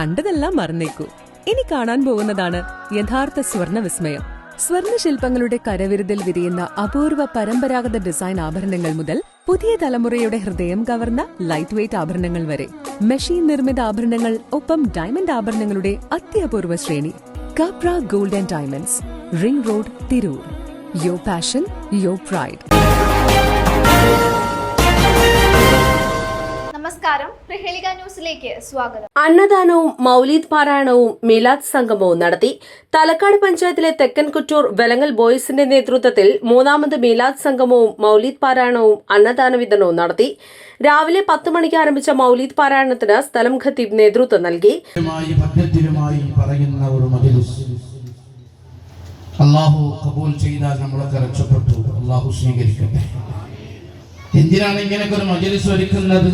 കണ്ടതെല്ലാം മറന്നേക്കൂ. ഇനി കാണാൻ പോകുന്നതാണ് യഥാർത്ഥ സ്വർണ വിസ്മയം സ്വർണ ശില്പങ്ങളുടെ കരവിരുതിൽ വിരിയുന്ന അപൂർവ പരമ്പരാഗത ഡിസൈൻ ആഭരണങ്ങൾ മുതൽ പുതിയ തലമുറയുടെ ഹൃദയം കവർന്ന ലൈറ്റ് വെയ്റ്റ് ആഭരണങ്ങൾ വരെ. മെഷീൻ നിർമ്മിത ആഭരണങ്ങൾ ഒപ്പം ഡയമണ്ട് ആഭരണങ്ങളുടെ അത്യപൂർവ ശ്രേണി. Kapra gold and diamonds ring road Tirur yo passion yo pride നമസ്കാരം. പ്രഹേളിക ന്യൂസിലേക്ക് സ്വാഗതം. അന്നദാനവും മൗലീദ് പാരായണവും മിലാദ് സംഗമവും നടത്തി തലക്കാട് പഞ്ചായത്തിലെ തെക്കൻ കുറ്റൂർ വെലങ്ങൽ ബോയ്സിന്റെ നേതൃത്വത്തിൽ മൂന്നാമത് മിലാദ് സംഗമവും മൗലീദ് പാരായണവും അന്നദാന വിതരണവും നടത്തി. രാവിലെ പത്ത് മണിക്ക് ആരംഭിച്ച മൗലീദ് പാരായണത്തിന് സ്ഥലം ഖത്തീബ് നേതൃത്വം നൽകി. പദ്ധതിയുമായി പറയുന്ന ഒരു മജിലിസ്. അള്ളാഹു കബൂൽ ചെയ്താൽ നമ്മളൊക്കെ രക്ഷപ്പെട്ടു. അള്ളാഹു സ്വീകരിക്കട്ടെ. എന്തിനാണ് ഇങ്ങനെയൊക്കെ ഒരു മജലിസ് ഒരുക്കുന്നത്?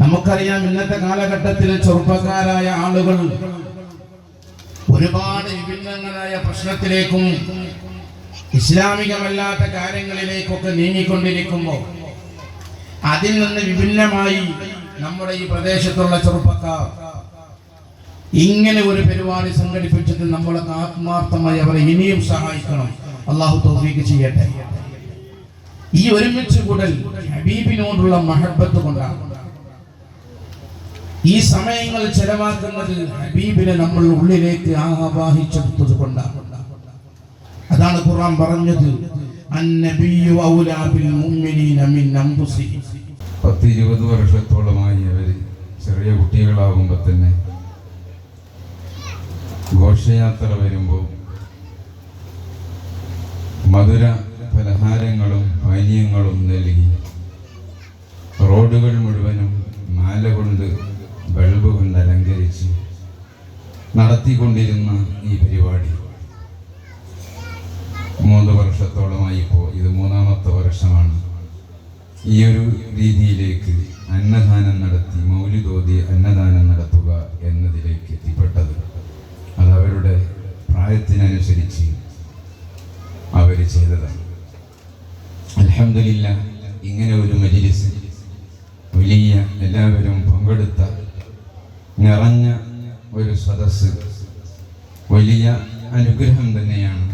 നമുക്കറിയാം ഇന്നത്തെ കാലഘട്ടത്തിൽ ചെറുപ്പക്കാരായ ആളുകൾ ഒരുപാട് വിഭിന്നങ്ങളായ പ്രശ്നത്തിലേക്കും ഇസ്ലാമികമല്ലാത്ത കാര്യങ്ങളിലേക്കൊക്കെ നീങ്ങിക്കൊണ്ടിരിക്കുമ്പോൾ അതിൽ നിന്ന് വിഭിന്നമായി നമ്മുടെ ഈ പ്രദേശത്തുള്ള ചെറുപ്പക്കാർ ഇങ്ങനെ ഒരു പരിപാടി സംഘടിപ്പിച്ചിട്ട് നമ്മളൊക്കെ ആത്മാർത്ഥമായി അവരെ ഇനിയും സഹായിക്കണം. അള്ളാഹു തോഫീക്ക് ചെയ്യട്ടെ. ഈ ഒരുമിച്ച് കൂടൽ ഹബീബിനോടുള്ള മഹബത്ത് കൊണ്ടാണ്. ഈ സമയങ്ങൾ ചെലവാക്കുന്നത് ഹബീബിനെ നമ്മൾ ഉള്ളിലേക്ക് ആവാഹിച്ചെടുത്തത് കൊണ്ടാണ്. അതാണ് ഖുർആൻ പറഞ്ഞത് പത്തിരുപത് വർഷത്തോളമായി അവർ ചെറിയ കുട്ടികളാകുമ്പോൾ തന്നെ ഘോഷയാത്ര വരുമ്പോൾ മധുര പലഹാരങ്ങളും പാനീയങ്ങളും നൽകി. റോഡുകൾ മുഴുവനും മാല കൊണ്ട് ബൾബ് കൊണ്ട് അലങ്കരിച്ച് നടത്തിക്കൊണ്ടിരുന്ന ഈ പരിപാടി. മൂന്ന് വർഷത്തോളമായി ഇപ്പോൾ ഇത് മൂന്നാമത്തെ വർഷമാണ്. ഈ ഒരു രീതിയിലേക്ക് അന്നദാനം നടത്തി മൗലിതോതി അന്നദാനം നടത്തുക എന്നതിലേക്ക് എത്തിപ്പെട്ടത് അത് അവരുടെ പ്രായത്തിനനുസരിച്ച് അവർ ചെയ്തതാണ്. അലഹമില്ല ഇങ്ങനെ ഒരു മജിലിസ് വലിയ എല്ലാവരും പങ്കെടുത്ത നിറഞ്ഞ ഒരു സദസ്സ് വലിയ അനുഗ്രഹം തന്നെയാണ്.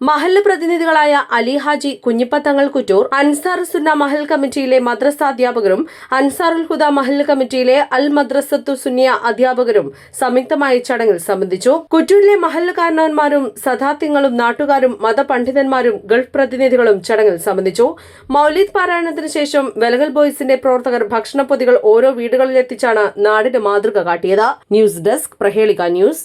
മഹല്ല് പ്രതിനിധികളായ അലി ഹാജി കുഞ്ഞിപ്പത്തങ്ങൾ കുറ്റൂർ അൻസാർ സുന്ന മഹൽ കമ്മിറ്റിയിലെ മദ്രസ അധ്യാപകരും അൻസാറുൽ ഹുദ മഹൽ കമ്മിറ്റിയിലെ അൽ മദ്രസത്തു സുന്നിയ അധ്യാപകരും സംയുക്തമായി ചടങ്ങിൽ സംബന്ധിച്ചു. കുറ്റൂരിലെ മഹല്ല് കാരണവന്മാരും സദാത്യങ്ങളും നാട്ടുകാരും മതപണ്ഡിതന്മാരും ഗൾഫ് പ്രതിനിധികളും ചടങ്ങിൽ സംബന്ധിച്ചു. മൌലിദ് പാരായണത്തിന് ശേഷം വെലകൽ ബോയ്സിന്റെ പ്രവർത്തകർ ഭക്ഷണപ്പൊതികൾ ഓരോ വീടുകളിലെത്തിച്ചാണ് നാടിന്റെ മാതൃക കാട്ടിയത്. ന്യൂസ് ഡെസ്ക് പ്രഹേളിക news.